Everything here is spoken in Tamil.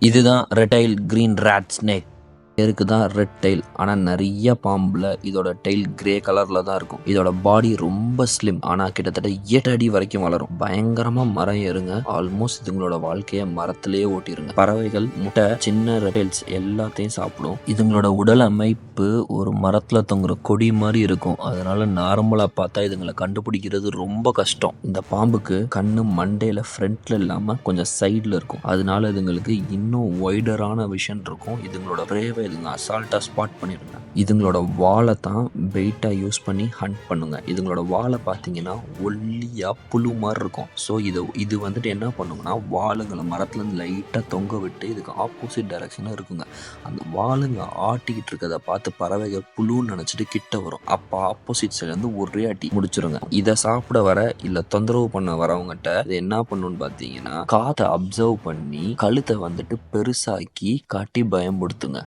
இதுதான் ரெட்டைல் கிரீன் ரேட் ஸ்னேக் பேருக்கு தான் ரெட் டைல் ஆனால் நிறைய பாம்பில் இதோட டைல் கிரே கலரில் தான் இருக்கும். இதோட பாடி ரொம்ப ஸ்லிம் ஆனால் கிட்டத்தட்ட எட்டு அடி வரைக்கும் வளரும். பயங்கரமாக மரம் ஏறுங்க. ஆல்மோஸ்ட் இதுங்களோட வாழ்க்கையை மரத்திலேயே ஓட்டிருங்க. பறவைகள் முட்டை சின்ன ரெட்டைல்ஸ் எல்லாத்தையும் சாப்பிடும். இதுங்களோட உடல் அமைப்பு ஒரு மரத்தில் தொங்குற கொடி மாதிரி இருக்கும். அதனால நார்மலாக பார்த்தா இதுங்களை கண்டுபிடிக்கிறது ரொம்ப கஷ்டம். இந்த பாம்புக்கு கண்ணு மண்டையில் ஃப்ரண்ட்ல இல்லாமல் கொஞ்சம் சைடில் இருக்கும். அதனால இதுங்களுக்கு இன்னும் ஒய்டரான விஷன் இருக்கும். இதுங்களோட பிரேவை இதுங்க அசால்ட்டாக ஸ்பாட் பண்ணிடுங்க இதுங்களோட வாலை தான் வெயிட்டாக யூஸ் பண்ணி ஹண்ட் பண்ணுங்கள் இதுங்களோட வாலை பார்த்தீங்கன்னா ஒல்லியாக புழு மாதிரி இருக்கும். ஸோ இது இது வந்துட்டு என்ன பண்ணுங்கன்னா வாளுங்களை மரத்துலேருந்து லைட்டாக தொங்க விட்டு இதுக்கு ஆப்போசிட் டைரக்ஷனாக இருக்குங்க. அந்த வாளுங்க ஆட்டிக்கிட்டு இருக்கிறத பார்த்து பறவைகள் புழுன்னு நினச்சிட்டு கிட்ட வரும். அப்போ ஆப்போசிட் சைட்லேருந்து ஒரே ஆட்டி முடிச்சிருங்க. இதை சாப்பிட வர இல்லை தொந்தரவு பண்ண வரவங்ககிட்ட இது என்ன பண்ணுன்னு பார்த்தீங்கன்னா காதை அப்சர்வ் பண்ணி கழுத்தை வந்துட்டு பெருசாக்கி காட்டி பயமுடுத்துங்க